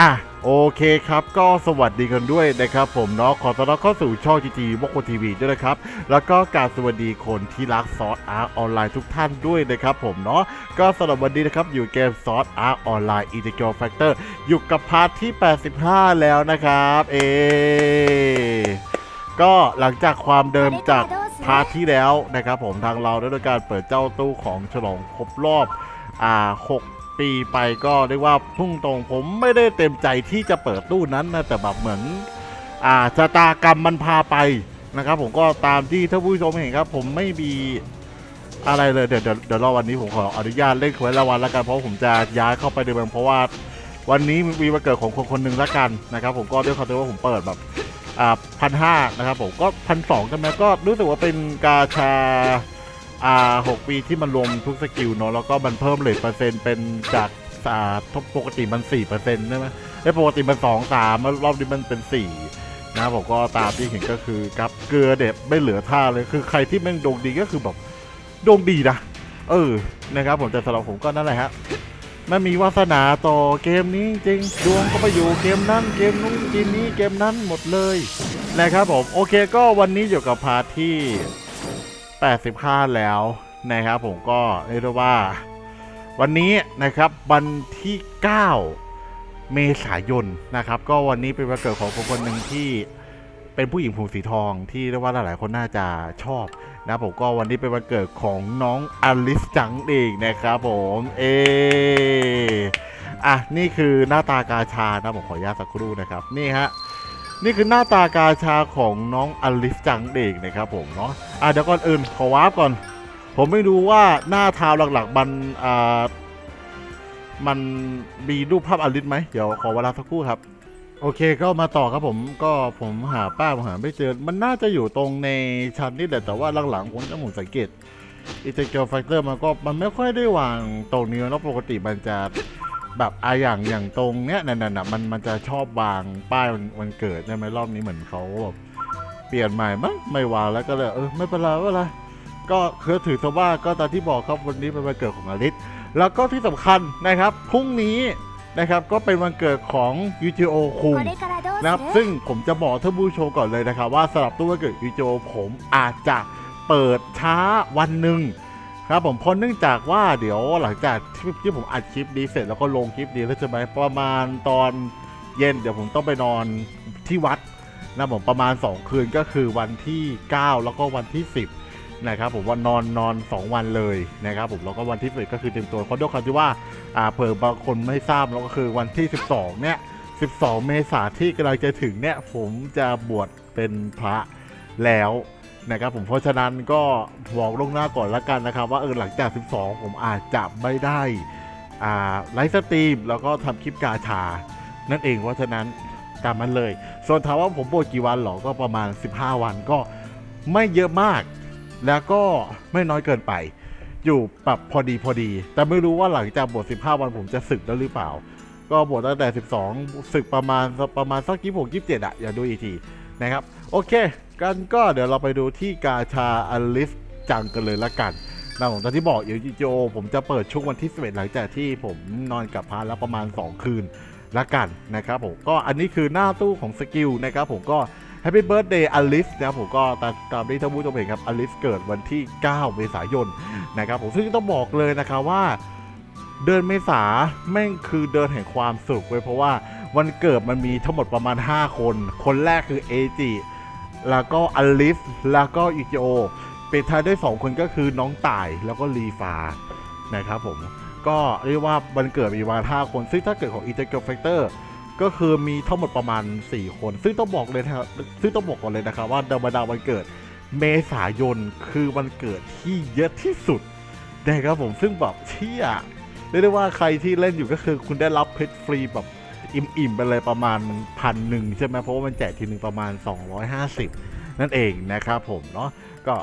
อะโอเคครับ ก็สวัสดีกันด้วยนะครับผมเนาะขอต้อนรับเข้าสู่ช่องจีจีวกโทีวีด้วยนะครับ แล้วก็การสวัสดีคนที่รักซอสอาร์ออนไลน์ทุกท่านด้วยนะครับผมเนาะก็สำหรับวันนี้นะครับอยู่เกมซอสอาร์ออนไลน์อีเทเกลแฟกเตอร์อยู่กับพาร์ทที่ 85 แล้วนะครับเอก็หลังจากความเดิมจากพาร์ทที่แล้วนะครับผมทางเราได้ด้วยการเปิดเจ้าตู้ของฉลองครบรอบอ่า6 ปีไปก็เรียกว่าพุ่งตรงผมไม่ได้เต็มใจที่จะเปิดตู้นั้นนะแต่แบบเหมือนอ่าชะตากรรมมันพาไปนะครับ ผมก็ตามที่ท่านผู้ชมเห็นครับ ผมไม่มีอะไรเลยเดี๋ยวเดี๋ยวเดี๋ยวรอวันนี้ผมขออนุญาตเล่นควยละวันละกันเพราะผมจะย้ายเข้าไปในเมืองเพราะว่าวันนี้มีวันเกิดของคนคนหนึ่งละกันนะครับ ผมก็ด้วยความที่ว่าผมเปิดแบบอ่าพันห้านะครับผมก็พันสองใช่ไหมก็รู้สึกว่าเป็นกาชา อ่าหกปีที่มันรวมทุกสกิลเนาะแล้วก็มันเพิ่มเลทเปอร์เซ็นต์เป็นจากอ่าทบปกติมันสี่เปอร์เซ็นต์ใช่ไหมไอ้ปกติมันสองสามรอบนี้มันเป็นสี่นะผมก็ตามที่เห็นก็คือกับเกลือเด็ดไม่เหลือท่าเลยคือใครที่แม่งดวงดีก็คือแบบดวงดีนะเออนะครับผมแต่สำหรับผมก็นั่นแหละฮะไม่มีวาสนาต่อเกมนี้จริงดวงก็ไปอยู่เกมนั้นเกมนู้นเกมนี้เกมนั้นหมดเลยนะครับผมโอเคก็วันนี้อยู่กับพาร์ทที่ 85แล้วนะครับผมก็เรียกว่า วันนี้นะครับวันที่ 9 เมษายนนะครับ ก็วันนี้เป็นวันเกิดของคนคนหนึ่งที่เป็นผู้หญิงผมสีทองที่เรียกว่าหลายๆคนน่าจะชอบนะผมก็วันนี้เป็นวันเกิดของน้องอลิสจังเองนะครับผมเออะนี่คือหน้าตากาชานะผมขออนุญาตสักครู่นะครับ นี่ฮะ นี่คือหน้าตากาชาของน้องอลิสจังเองนะครับผมเนาะอะเดี๋ยวก่อนอื่นขอวาร์ปก่อน ผมไม่รู้ว่าหน้าทาวหลักๆมันอ่ามันมีรูปภาพอลิสไหมเดี๋ยวขอเวลาสักครู่ครับโอเคก็มาต่อครับผมก็ผมหาป้าผมหาไม่เจอ มันน่าจะอยู่ตรงในชั้นนี่แหละแต่ว่าหลังๆผมจะหมุนสังเกตอิตาเกียวแฟกเตอร์มันก็มันไม่ค่อยได้วางตรงนี้แล้วปกติมันจะ แบบอาอย่างอย่างตรงเนี้ยนั่นน่ะมันมันจะชอบวางป้ายวันวันเกิดใช่ไหมรอบนี้เหมือนเขาแบบเปลี่ยนใหม่มั้งไม่วางแล้วก็เลยเออไม่เป็นไรไม่เป็นไรก็คือถือซะว่าก็ตามที่บอกครับวันนี้เป็นวันเกิดของอลิสแล้วก็ที่สำคัญนะครับพรุ่งนี้นะครับก็เป็นวันเกิดของยูจิโอคุงนะครับซึ่งผมจะบอกท่านผู้ชมก่อนเลยนะครับว่าสำหรับตัววันเกิดยูจิโอผมอาจจะเปิดช้าวันหนึ่ง ครับผมเพราะเนื่องจากว่าเดี๋ยวหลังจากที่ที่ผมอัดคลิปนี้เสร็จแล้วก็ลงคลิปนี้แล้วใช่ไหมประมาณตอนเย็นเดี๋ยวผมต้องไปนอนที่วัดนะผมประมาณ 2 คืนก็คือวันที่ 9 แล้วก็วันที่ 10นะครับผมว่านอนนอน 2 วันเลยนะครับผมแล้วก็วันที่10ก็คือเต็มตัวเพราะด้วยความที่ว่าอ่าเผื่อบางคนไม่ทราบแล้วก็คือวันที่ 12 เนี่ย 12 เมษาที่กำลังจะถึงเนี่ยผมจะบวชเป็นพระแล้ว นะครับผมเพราะฉะนั้นก็บอกล่วงหน้าก่อนละกันนะครับ ว่าเออหลังจาก 12 ผมอาจจะไม่ได้อ่าไลฟ์สตรีมแล้วก็ทำคลิปกาชา นั่นเองเพราะฉะนั้นตามมันเลย ส่วนถามว่าผมบวชกี่วันหรอก็ประมาณ 15 วันก็ไม่เยอะมาก แล้วก็ไม่น้อยเกินไป อยู่ปรับพอดีพอดี แต่ไม่รู้ว่าหลังจากบวช15 วันผมจะศึกแล้วหรือเปล่า ก็บวชตั้งแต่ 12ศึกประมาณประมาณสักยี่หกยี่สิบเจ็ดอะอย่าดูอีกทีนะครับ โอเค กันก็เดี๋ยวเราไปดูที่กาชาอลิสจังกันเลยละกันนะผมตอนที่บอกอยู่จโจผมจะเปิดช่วงวันที่11หลังจากที่ผมนอนกับพาแล้วประมาณ 2 คืนละกันนะครับผมก็อันนี้คือหน้าตู้ของสกิลนะครับผมก็ Happy Birthday Alice นะครับผมก็ตามตามที่ท่านผู้ชมเห็นครับ Alice เกิดวันที่ 9 เมษายนนะครับผมซึ่งต้องบอกเลยนะครับว่าเดือนเมษาแม่งคือเดือนแห่งความสุขเว้ยเพราะว่าวันเกิดมันมีทั้งหมดประมาณ 5 คน คนแรกคือเอจิ แล้วก็อลิฟแล้วก็อิจิโอปิดท้ายด้วย 2 คนก็คือน้องต่ายแล้วก็ลีฟานะครับผม ก็เรียกว่าวันเกิดมีประมาณ5คนซึ่งถ้าเกิดของ i n t e g r a l Factor ก็คือมีทั้งหมดประมาณ 4 คน ซึ่งต้องบอกเลยนะครับซึ่งต้องบอกก่อนเลยนะครับว่าดาวดาวันเกิดเมษายนคือวันเกิดที่เยอะที่สุดนะครับผมซึ่งแบบเที่ยเรียกได้ว่าใครที่เล่นอยู่ก็คือคุณได้รับเพชรฟรีแบบ อิ่มๆไปเลยประมาณพันหนึ่งใช่ไหมเพราะว่ามันแจกทีหนึ่งประมาณ 250 นั่นเองนะครับผมเนาะก็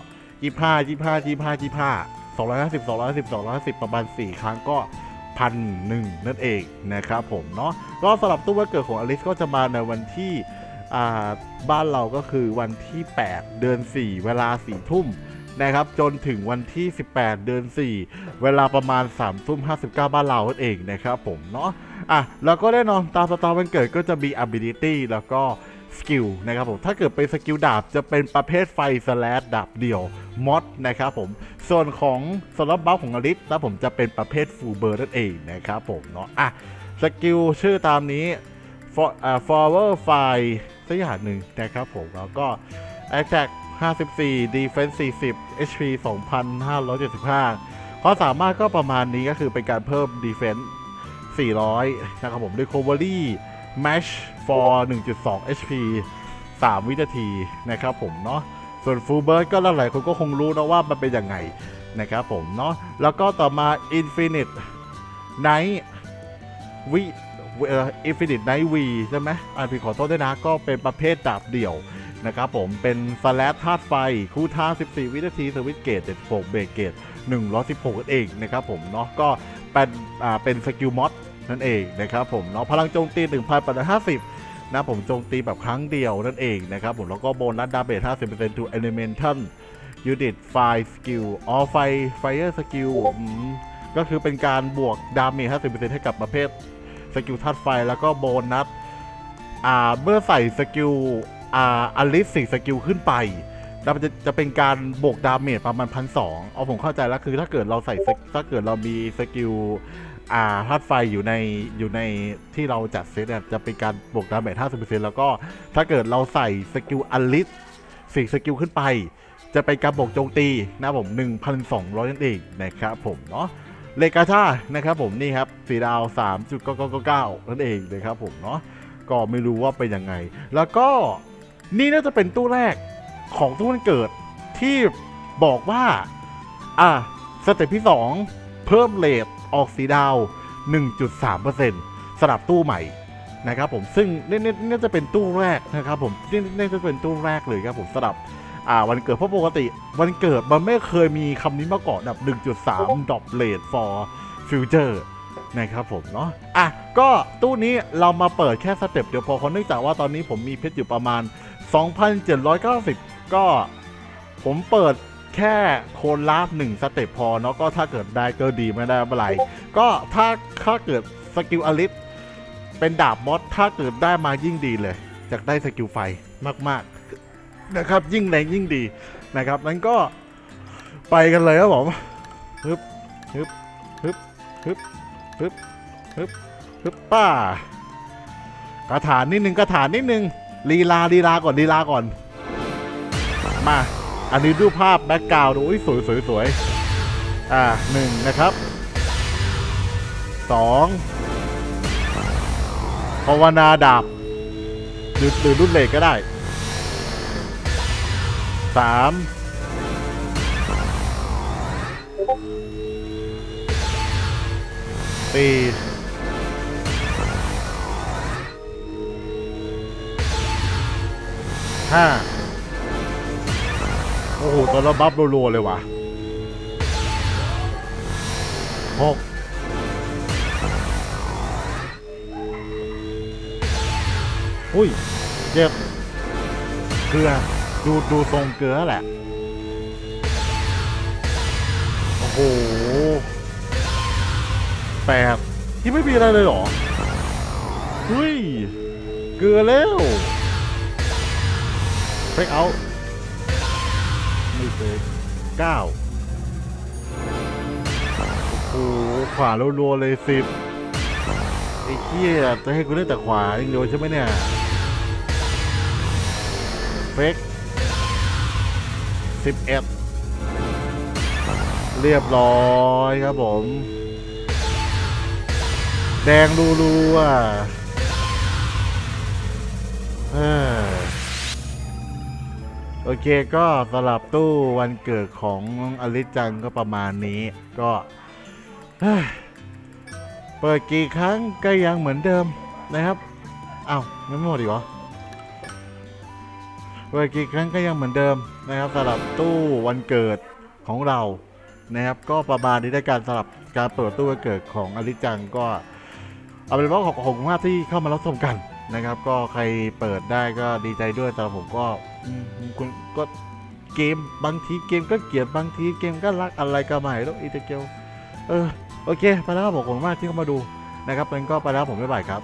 ยี่ห้ายี่ห้ายี่ห้ายี่ห้าสองร้อยห้าสิบสองร้อยห้าสิบสองร้อยห้าสิบประมาณ4ครั้งก็พันหนึ่งนั่นเองนะครับผมเนาะก็สำหรับตู้วันเกิดของอลิสก็จะมาในวันที่บ้านเราก็คือวันที่ 8 เดือน 4 เวลา4ทุ่ม นะครับ จนถึงวันที่ 18 เดือน 4 เวลาประมาณ3ทุ่ม59 บ้านเราเองนะครับผมเนาะอะแล้วก็แน่นอนตามสตาร์วันเกิดก็จะมี ability แล้วก็สกิลนะครับผมถ้าเกิดเป็นสกิลดาบจะเป็นประเภทไฟสแลดดาบเดี่ยวมอดนะครับผมส่วนของสล็อตบัฟของอลิสนะผมจะเป็นประเภทฟูเบอร์นั่นเองนะครับผมเนาะอะสกิลชื่อตามนี้ for อ่า forward file สักอย่างหนึ่งนะครับผมแล้วก็ attack 54 defense 40 HP 2,575ความสามารถก็ประมาณนี้ก็คือเป็นการเพิ่ม defense 400 นะครับผม recovery match for 1.2 HP 3 วินาทีนะครับผมเนาะส่วน full burst ก็หลายๆคนก็คงรู้นะว่ามันเป็นยังไงนะครับผมเนาะแล้วก็ต่อมา infinite night วิเอ่อ Infinite Night V ใช่ไหมอ่านผิดขอโทษด้วยนะ ก็เป็นประเภทดาบเดี่ยว นะครับผมเป็นสแลชธาตุไฟ คู่ท่า 14 วินาทีสวิตเกต 76 เบรกเกต 116นั่นเองนะครับผมเนาะก็เป็นอ่าเป็นสกิลมอดนั่นเองนะครับผมเนาะพลังโจมตี 1,850 นะผมโจมตีแบบครั้งเดียวนั่นเองนะครับผมแล้วก็โบนัสดาเมจ50% to elemental unit fire skill อ๋อไฟ fire skill อืมก็คือเป็นการบวกดาเมจ50%ให้กับประเภทสกิลธาตุไฟแล้วก็โบนัสอ่าเมื่อใส่สกิล อาอลิสสี่สกิลขึ้นไปแล้วมันจะจะเป็นการบวกดาเมจประมาณพันสองเอาผมเข้าใจแล้วคือถ้าเกิดเราใส่ถ้าเกิดเรามีสกิลอ่าธาตุไฟอยู่ในอยู่ในที่เราจัดเซตเนี่ยจะเป็นการบวกดาเมจ50%แล้วก็ถ้าเกิดเราใส่สกิลอลิสสี่สกิลขึ้นไป จะเป็นการบวกโจมตีนะผม1,200นั่นเองนะครับผมเนาะเลกาชานะครับผมนี่ครับสีดาว3.9999นั่นเองนะครับผมเนาะก็ไม่รู้ว่าเป็นยังไง แล้วก็ นี่น่าจะเป็นตู้แรกของตู้วันเกิดที่บอกว่า อะสเต็ปที่ 2 เพิ่มเลทออกสีดาว 1.3%สำหรับตู้ใหม่นะครับผมซึ่งนี่นี่นี่จะเป็นตู้แรกนะครับผมนี่นี่จะเป็นตู้แรกเลยครับผมสำหรับอ่าวันเกิดเพราะปกติ วันเกิดมันไม่เคยมีคำนี้มาก่อนแบบ1.3 dot rate for future นะครับผมเนาะอะก็ตู้นี้เรามาเปิดแค่สเต็ปเดียวพอเพราะเนื่องจากว่าตอนนี้ผมมีเพชรอยู่ประมาณ 2,790 ก็ผมเปิดแค่โคนลาฟหนึ่งสเต็ปพอเนาะก็ถ้าเกิดได้ก็ดีไม่ได้ไม่ไร ก็ถ้าถ้าเกิดสกิลอลิสเป็นดาบมอสถ้าเกิดได้มายิ่งดีเลยอยากได้สกิลไฟมากๆนะครับ ยิ่งแรงยิ่งดีนะครับนั้นก็ไปกันเลยครับผมฮึบฮึบฮึบฮึบฮึบฮึบฮึบป้ากระถานนิดนึงกระถานนิดนึง ลีลาลีลาก่อนลีลาก่อน มา อันนี้ดูภาพแบ็กกราวด์ดูอุ้ยสวยสวยสวยอ่าหนึ่งนะครับสองภาวนาดาบหรือหรือรุ่นเหล็กก็ได้สามสี่ ห้าโอ้โหตอนเราบัฟรัวๆเลยว่ะหกอุ้ยเจ็ดเกลือดูดูทรงเกลือแหละ โอ้โหแปดที่ไม่มีอะไรเลยเหรอ เฮ้ย เกลือแล้ว เฟกเอาไม่เฟกเก้าโอ้โหขวารัวๆเลยสิบไอ้เหี้ยจะให้กูเล่นแต่ขวาอย่างเดียวใช่ไหมเนี่ยเฟกสิบเอ็ดเรียบร้อยครับผม แดงรูรูอะเออ โอเคก็สำหรับตู้วันเกิดของอลิจังก็ประมาณนี้ ก็เปิดกี่ครั้งก็ยังเหมือนเดิมนะครับอ้าวยังไม่หมดอีกเหรอเปิดกี่ครั้งก็ยังเหมือนเดิมนะครับสำหรับตู้วันเกิดของเรานะครับก็ประมาณนี้ได้การสำหรับการเปิดตู้วันเกิดของอลิจังก็เอาเป็นว่าขอบขอบคุณมากที่เข้ามารับชมกัน นะครับ ก็ใครเปิดได้ก็ดีใจด้วยแต่ผมก็คุณก็เกมบางทีเกมก็เกลียดบางทีเกมก็รักอะไรก็ไม่รู้อีเตเกลเออโอเคไปแล้วครับผมขอบคุณมากที่เข้ามาดูนะครับเป็นก็ไปแล้วผมบ๊ายบายครับ